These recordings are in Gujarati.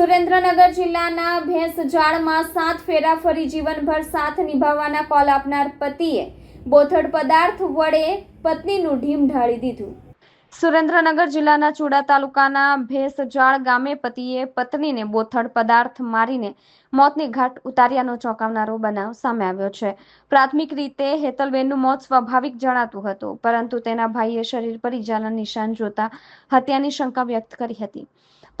સુરેન્દ્રનગર જિલ્લાના ભેંસજાળમાં સાત ફેરા ફરી જીવનભર સાથ નિભાવવાના કોલ આપનાર પતિએ બોથડ પદાર્થ વડે પત્નીનું ઢીમ ઢાળી દીધું. સુરેન્દ્રનગર જિલ્લાના ચુડા તાલુકાના ભેંસજાળ ગામે પતિએ પત્નીને બોથડ પદાર્થ મારીને મોતની ઘાટ ઉતાર્યાનો ચોંકાવનારો બનાવ સામે આવ્યો છે. પ્રાથમિક રીતે હેતલબેનનું મોત સ્વાભાવિક જણાતું હતું, પરંતુ તેના ભાઈએ શરીર પર ઈજાના નિશાન જોતા હત્યાની શંકા વ્યક્ત કરી હતી.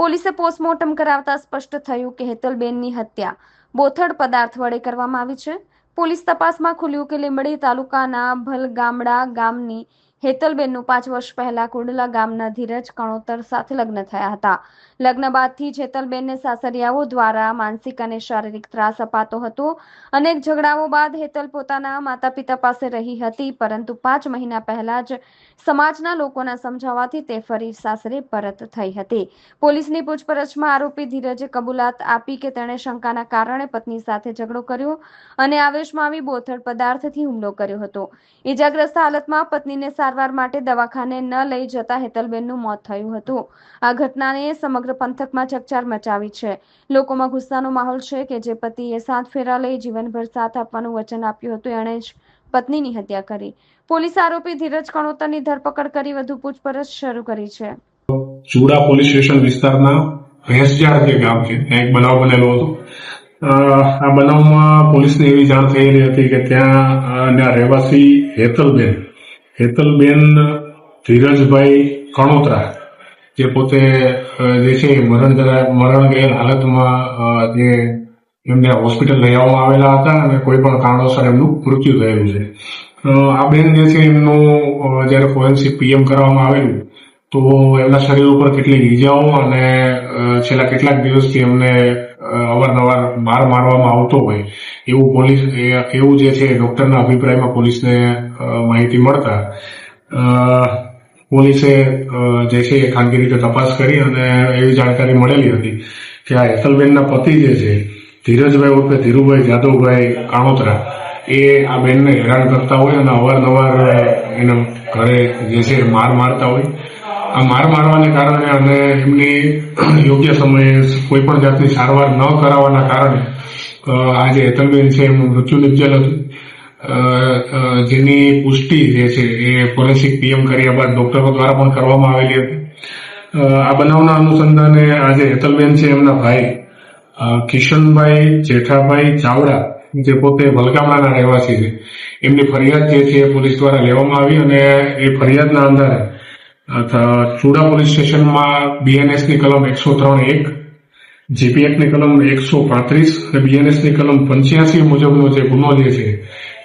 પોલીસે પોસ્ટમોર્ટમ કરાવતા સ્પષ્ટ થયું કે હેતલબેનની હત્યા બોથડ પદાર્થ વડે કરવામાં આવી છે. પોલીસ તપાસમાં ખુલ્યું કે લીંબડી તાલુકાના ભલગામડા ગામની હેતલબેનનું પાંચ વર્ષ પહેલા કુંડલા ગામના ધીરજ કણોતર સાથે લગ્ન થયા હતા. લગ્ન બાદથી હેતલબેનને સાસરિયાઓ દ્વારા માનસિક અને શારીરિક ત્રાસ અપાતો હતો. અનેક ઝઘડાઓ બાદ હેતલ પોતાના માતા પિતા પાસે રહી હતી, પરંતુ પાંચ મહિના પહેલા જ સમાજના લોકોના સમજાવવાથી તે ફરી સાસરે પરત થઈ હતી. પોલીસની પૂછપરછમાં આરોપી ધીરજે કબૂલાત આપી કે તેણે શંકાના કારણે પત્ની સાથે ઝઘડો કર્યો અને આવેશમાં આવી બોથડ પદાર્થથી હુમલો કર્યો હતો. ઈજાગ્રસ્ત હાલતમાં પત્નીને સારવાર માટે દવાખાને ન લઈ જતા હેતલબેનનું મોત થયું હતું. આ ઘટનાને સમગ્ર પંથકમાં ચકચાર મચાવી છે. લોકોમાં ગુસ્સાનો માહોલ છે કે જે પતિએ સાત ફેરા લઈ જીવનભર સાથ આપવાનું વચન આપ્યું હતું, એણે જ પત્નીની હત્યા કરી. પોલીસ આરોપી ધીરજ કણોતરની ધરપકડ કરી વધુ પૂછપરછ શરૂ કરી છે. ચુડા પોલીસ સ્ટેશન વિસ્તારના ભેંસજાળ જે ગામ છે એક બનાવ બનેલો હતો. આ બનાવમાં પોલીસને એવી જાણ થયેલી હતી કે ત્યાં રહેવાસી હેતલબેન હેતલબેન ધીરજભાઈ કણોત્રા, જે પોતે જે છે, મરણ મરણ ગયેલ હાલતમાં જે એમને હોસ્પિટલ લઈ આવવામાં આવેલા હતા અને કોઈ પણ કારણોસર એમનું મૃત્યુ થયેલું છે. આ બેન જે છે એમનું જ્યારે ફોરેન્સિક પીએમ કરવામાં આવેલું તો એમના શરીર ઉપર કેટલીક ઈજાઓ અને છેલ્લા કેટલાક દિવસથી એમને અવારનવાર માર મારવામાં આવતો હોય, એવું પોલીસ એવું જે છે ડોક્ટરના અભિપ્રાયમાં પોલીસને માહિતી મળતા પોલીસે જે છે એ ખાનગી રીતે તપાસ કરી અને એવી જાણકારી મળેલી હતી કે આ હેતલબેનના પતિ જે છે, ધીરજભાઈ ઉર્ફે ધીરુભાઈ જાદવભાઈ કાણોતરા, એ આ બેનને હેરાન કરતા હોય અને અવારનવાર એના ઘરે જે છે માર મારતા હોય. આ માર મારવાને કારણે અને એમની યોગ્ય સમયે કોઈ પણ જાતની સારવાર ન કરાવવાના કારણે આ જે હેતલબેન છે એમનું મૃત્યુ નિપજેલ હતું. જેની પુષ્ટિ જે છે એ ફોરેન્સિક પીએમ કર્યા બાદ ડોક્ટરો દ્વારા પણ કરવામાં આવેલી હતી. આ બનાવના અનુસંધાને આજે હેતલબેન છે એમના ભાઈ કિશનભાઈ જેઠાભાઈ ચાવડા, જે પોતે વલગામડાના રહેવાસી છે. એમની ફરિયાદ જે છે એ પોલીસ દ્વારા લેવામાં આવી અને એ ફરિયાદના આધારે ચુડા પોલીસ સ્ટેશનમાં બીએનએસની કલમ એકસો ત્રણ એક જીપીએફની કલમ એકસો પાંત્રીસ અને બીએનએસની કલમ પંચ્યાસી મુજબનો જે ગુનો જે છે,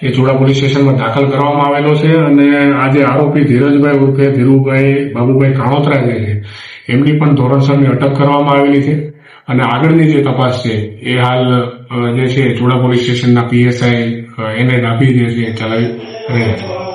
એ ચુડા પોલીસ સ્ટેશનમાં દાખલ કરવામાં આવેલો છે અને આજે આરોપી ધીરજભાઈ ઉર્ફે ધીરુભાઈ બાબુભાઈ કાણોત્રા જે છે, એમની પણ ધોરણસરની અટક કરવામાં આવેલી છે. અને આગળની જે તપાસ છે, એ હાલ જે છે ચુડા પોલીસ સ્ટેશનના પીએસઆઈ એને ડાભી જે છે ચલાવી રહ્યા છે.